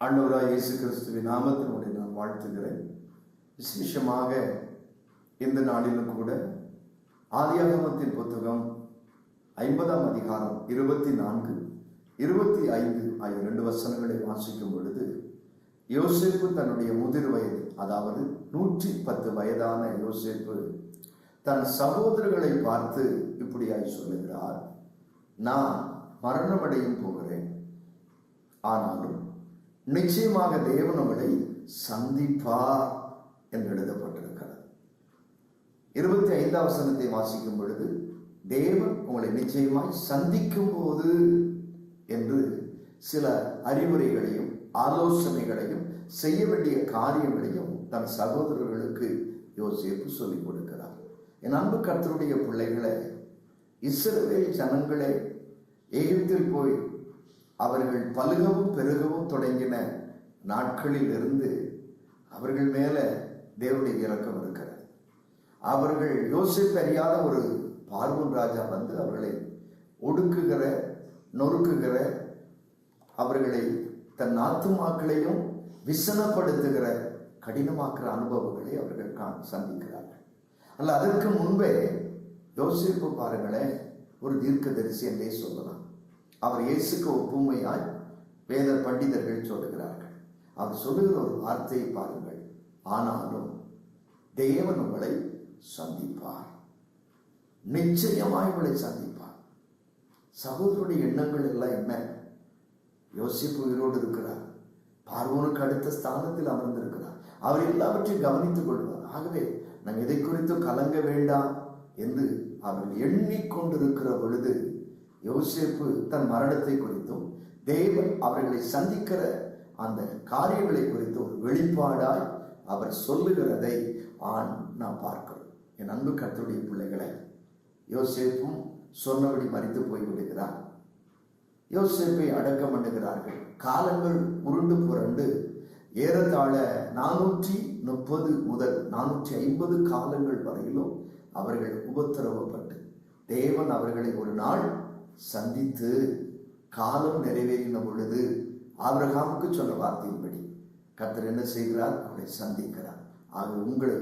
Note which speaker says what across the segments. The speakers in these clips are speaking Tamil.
Speaker 1: அண்ணூரா இயேசு கிறிஸ்துவின் நாமத்தினுடைய நான் வாழ்த்துகிறேன். விசேஷமாக இந்த நாளிலும் கூட ஆதியாகமத்தின் புத்தகம் ஐம்பதாம் அதிகாரம் இருபத்தி நான்கு இருபத்தி ஐந்து ஆகிய ரெண்டு வசனங்களை வாசிக்கும் பொழுது யோசிப்பு தன்னுடைய முதிர் வயது அதாவது நூற்றி பத்து வயதான யோசிப்பு தன் சகோதரர்களை பார்த்து இப்படியாய் சொல்லுகிறார் நான் மரணமடையும் போகிறேன். ஆனாலும் நிச்சயமாக தேவன் அவளை சந்திப்பார் என்று எழுதப்பட்டிருக்கிறது. இருபத்தி ஐந்தாம் வசனத்தை வாசிக்கும் பொழுது தேவன் உங்களை நிச்சயமாய் சந்திக்கும் போது என்று சில அறிவுரைகளையும் ஆலோசனைகளையும் செய்ய வேண்டிய காரியங்களையும் தன் சகோதரர்களுக்கு யோசிப்பு சொல்லிக் கொடுக்கிறார். என் அன்பு கர்த்தருடைய பிள்ளைகளை இஸ்ரவேல் ஜனங்களே எகிப்தில் போய் அவர்கள் பலுகவும் பெருகவும் தொடங்கின நாட்களில் இருந்து அவர்கள் மேலே தேவனுடைய இறக்கம் இருக்கிறது. அவர்கள் யோசிப்பு அறியாத ஒரு பார்வன் ராஜா வந்து அவர்களை ஒடுக்குகிற நொறுக்குகிற அவர்களை தன் ஆத்துமாக்களையும் விசனப்படுத்துகிற கடினமாக்குற அனுபவங்களை அவர்கள் கா சந்திக்கிறார்கள். அல்ல அதற்கு முன்பே யோசிப்பு பாருங்களேன் ஒரு தீர்க்கதரிசி என்றே சொல்லலாம். அவர் இயேசுக்கு ஒப்புமையாய் வேத பண்டிதர்கள் சொல்லுகிறார்கள். அவர் சொல்லுகிற ஒரு வார்த்தையை பாருங்கள். ஆனாலும் தேவன் உங்களை சந்திப்பார். நிச்சயமாய் உங்களை சந்திப்பார். சகோதரருடைய எண்ணங்கள் எல்லாம் என்ன? யோசிப்பு உயிரோடு இருக்கிறார். பார்வோனுக்கு அடுத்த ஸ்தானத்தில் அமர்ந்திருக்கிறார். அவர் எல்லாவற்றையும் கவனித்துக் கொள்வார். ஆகவே நாம் எதை குறித்தும் கலங்க வேண்டாம் என்று அவர் எண்ணிக்கொண்டிருக்கிற பொழுது யோசேப்பு தன் மரணத்தை குறித்தும் தேவன் அவர்களை சந்திக்கிற அந்த காரியங்களை குறித்து ஒரு வெளிப்பாடாய் அவர் சொல்லுகிறதை ஆண் நாம் பார்க்கிறோம். என் அன்பு கத்தருடைய பிள்ளைகளை யோசேப்பும் சொன்னபடி மறித்து போய்விடுகிறார். யோசேப்பை அடக்கம் பண்ணுகிறார்கள் காலங்கள் உருண்டு புரண்டு ஏறத்தாழ நானூற்றி முப்பது முதல் நானூற்றி ஐம்பது காலங்கள் வரையிலும் அவர்கள் உபத்திரவப்பட்டு தேவன் அவர்களை ஒரு நாள் சந்தித்து காலம் நிறைவேறின பொழுது ஆபிரகாமுக்கு சொன்ன வார்த்தையின்படி கர்த்தர் என்ன செய்கிறார்? அவரை சந்திக்கிறார். ஆக உங்களை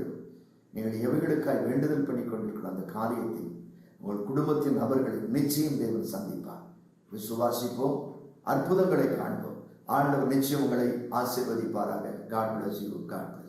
Speaker 1: நீங்கள் எவைகளுக்காய் வேண்டுதல் பண்ணி கொண்டிருக்கிற அந்த காரியத்தை உங்கள் குடும்பத்தின் நபர்களை நிச்சயம் தேவன் சந்திப்பார். விசுவாசிப்போம் அற்புதங்களை காண்போம். ஆண்டவர் நிச்சயம் உங்களை ஆசீர்வதிப்பாராக. God bless you got